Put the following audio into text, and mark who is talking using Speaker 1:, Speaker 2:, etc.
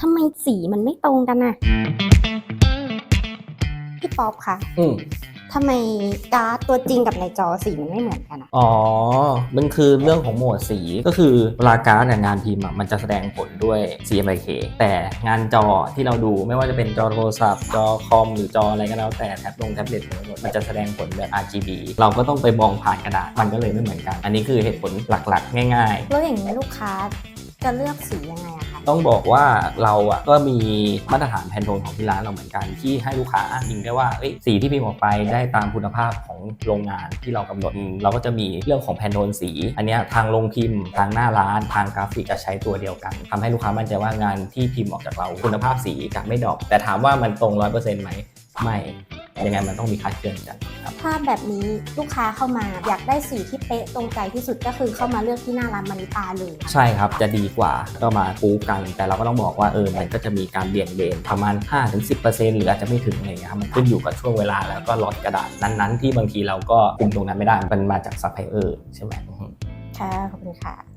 Speaker 1: ทำไมสีมันไม่ตรงกันน่ะ พี่ป๊อปคะ
Speaker 2: อืม
Speaker 1: ทำไมการ์ดตัวจริงกับในจอสีมันไม่เหมือนกันอะ
Speaker 2: อ๋อ มันคือเรื่องของโหมดสีก็คือเวลาการ์ดเนี่ยงานพิมพ์อะมันจะแสดงผลด้วย CMYK แต่งานจอที่เราดูไม่ว่าจะเป็นจอโทรศัพท์ จอคอมหรือจออะไรก็แล้วแต่แท็บลงแท็บเล็ตทั้งหมดมันจะแสดงผลแบบ RGB เราก็ต้องไปมองผ่านกระดาษมันก็เลยไม่เหมือนกัน อันนี้คือเหตุผลหลักๆ ง่ายๆ
Speaker 1: แล้วอย่างนี้ลูกค้าจะเลือกสียังไงอะคะ
Speaker 2: ต้องบอกว่าเราอะก็มีมาตรฐานแพนโทนของที่ร้านเราเหมือนกันที่ให้ลูกค้าอ้างอิงได้ว่าเอ้ยสีที่พิมพ์ออกไปได้ตามคุณภาพของโรงงานที่เรากำหนดเราก็จะมีเรื่องของแพนโทนสี อันนี้ทางโรงพิมพ์ ทางหน้าร้าน ทางกราฟิกจะใช้ตัวเดียวกันทำให้ลูกค้ามั่นใจว่างานที่พิมพ์ออกจากเราคุณภาพสีจะไม่ดรอปแต่ถามว่ามันตรงร้อยเปอร์เซ็นต์ไหมไม่ ยังไงมันต้องมีคลาดเคลื่อนกันครับ
Speaker 1: ถ้าแบบนี้ลูกค้าเข้ามาอยากได้สีที่เป๊ะตรงใจที่สุดก็คือเข้ามาเลือกที่หน้าร้านมานิตาเลย
Speaker 2: ใช่ครับจะดีกว่าก็มาปูกัน แต่เราก็ต้องบอกว่าเออมันก็จะมีการเบี่ยงเบนประมาณ 5-10%หรืออาจจะไม่ถึงอะไรเงี้ยครับมันขึ้นอยู่กับช่วงเวลาแล้วก็ล็อตกระดาษนั้นๆ ที่บางทีเราก็คุมตรงนั้นไม่ได้มันมาจากซัพพลายเออร์ใช่ไหมอือฮึ
Speaker 1: ค่ะขอบคุณค่ะ